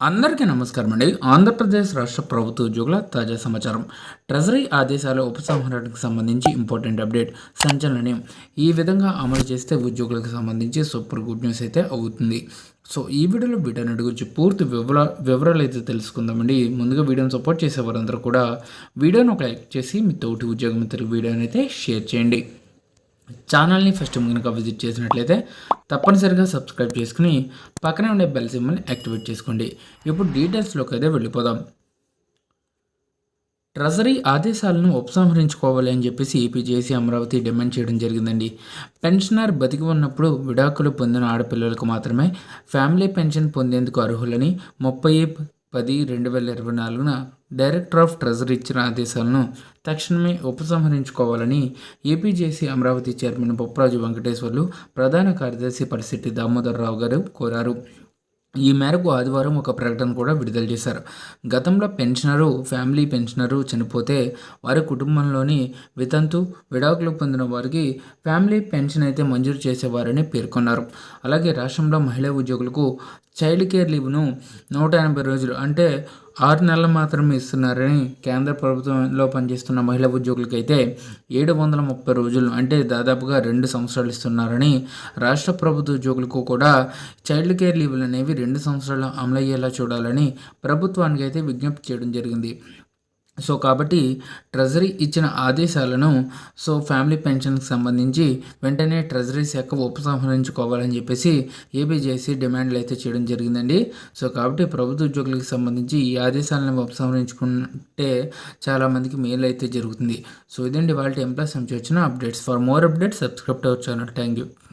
అందరికీ నమస్కారం అండి. ఆంధ్రప్రదేశ్ రాష్ట్ర ప్రభుత్వ ఉద్యోగుల తాజా సమాచారం. ట్రెజరీ ఆదేశాల ఉపసంహరణకు సంబంధించి ఇంపార్టెంట్ అప్డేట్ సంచలనం ఈ విధంగా అమలు చేస్తే ఉద్యోగులకు సంబంధించి సూపర్ గుడ్ న్యూస్ అయితే అవుతుంది. సో ఈ వీడియోలో వీటన్నిటి గురించి పూర్తి వివర వివరాలు అయితే తెలుసుకుందామండి. ముందుగా వీడియోని సపోర్ట్ చేసే వారందరూ కూడా వీడియోని ఒక లైక్ చేసి మీ తోటి ఉద్యోగం మిత్రులకు వీడియోని అయితే షేర్ చేయండి. ఛానల్ని ఫస్ట్ కనుక విజిట్ చేసినట్లయితే తప్పనిసరిగా సబ్స్క్రైబ్ చేసుకుని పక్కనే ఉండే బెల్ సింబల్ని యాక్టివేట్ చేసుకోండి. ఇప్పుడు డీటెయిల్స్లోకి అయితే వెళ్ళిపోదాం. ట్రెజరీ ఆదేశాలను ఉపసంహరించుకోవాలి అని చెప్పేసి ఏపీజేసీ అమరావతి డిమాండ్ చేయడం జరిగిందండి. పెన్షనర్ బతికి ఉన్నప్పుడు విడాకులు పొందిన ఆడపిల్లలకు మాత్రమే ఫ్యామిలీ పెన్షన్ పొందేందుకు అర్హులని ముప్పై పది రెండు వేల ఇరవై నాలుగున డైరెక్టర్ ఆఫ్ ట్రెజరీ ఇచ్చిన ఆదేశాలను తక్షణమే ఉపసంహరించుకోవాలని ఏపీజేసీ అమరావతి చైర్మన్ బొప్పరాజు వెంకటేశ్వర్లు ప్రధాన కార్యదర్శి పరిస్థితి దామోదర్ రావు గారు కోరారు. ఈ మేరకు ఆదివారం ఒక ప్రకటన కూడా విడుదల చేశారు. గతంలో పెన్షనరు ఫ్యామిలీ పెన్షనరు చనిపోతే వారి కుటుంబంలోని వితంతు విడాకులు పొందిన వారికి ఫ్యామిలీ పెన్షన్ అయితే మంజూరు చేసేవారని పేర్కొన్నారు. అలాగే రాష్ట్రంలో మహిళా ఉద్యోగులకు చైల్డ్ కేర్ లీవ్ను నూట ఎనభై రోజులు అంటే ఆరు నెలలు మాత్రమే ఇస్తున్నారని కేంద్ర ప్రభుత్వంలో పనిచేస్తున్న మహిళా ఉద్యోగులకైతే ఏడు వందల ముప్పై రోజులు అంటే దాదాపుగా రెండు సంవత్సరాలు ఇస్తున్నారని రాష్ట్ర ప్రభుత్వ ఉద్యోగులకు కూడా చైల్డ్ కేర్ లీవ్లు అనేవి రెండు సంవత్సరాలు అమలయ్యేలా చూడాలని ప్రభుత్వానికి అయితే విజ్ఞప్తి చేయడం జరిగింది. సో కాబట్టి ట్రెజరీ ఇచ్చిన ఆదేశాలను సో ఫ్యామిలీ పెన్షన్కి సంబంధించి వెంటనే ట్రెజరీ శాఖ ఉపసంహరించుకోవాలని చెప్పేసి ఏబీజేసీ డిమాండ్లు అయితే చేయడం జరిగిందండి. సో కాబట్టి ప్రభుత్వ ఉద్యోగులకు సంబంధించి ఈ ఆదేశాలను ఉపసంహరించుకుంటే చాలామందికి మేలు అయితే జరుగుతుంది. సో ఇదండి వాళ్ళ ఎంప్లాయ్ సంబంధించి వచ్చిన updates. For more updates subscribe our channel. Thank you